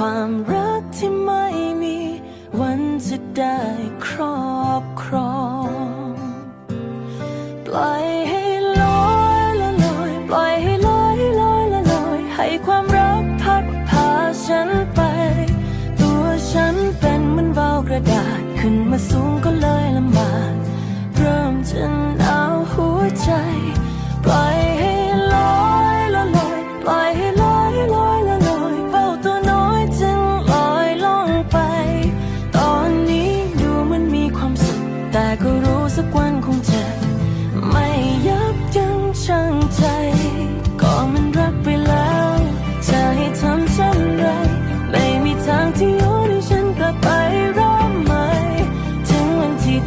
ความรักที่ไม่มีวันจะได้ครอบครอง ปล่อยให้ลอยละลอย ปล่อยให้ลอยลอยละลอย ให้ความรักพัดพาฉันไป ตัวฉันเป็นเหมือนเบากระดาษ ขึ้นมาสูงก็เลยลำบาก เริ่มจะหนาวหัวใจ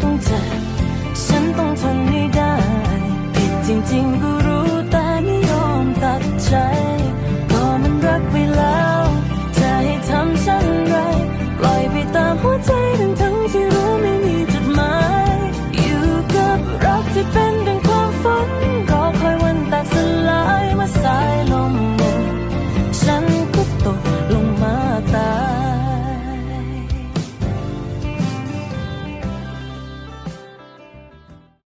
ต้องเจอ ฉันต้องทนให้ได้ ผิดจริงๆกู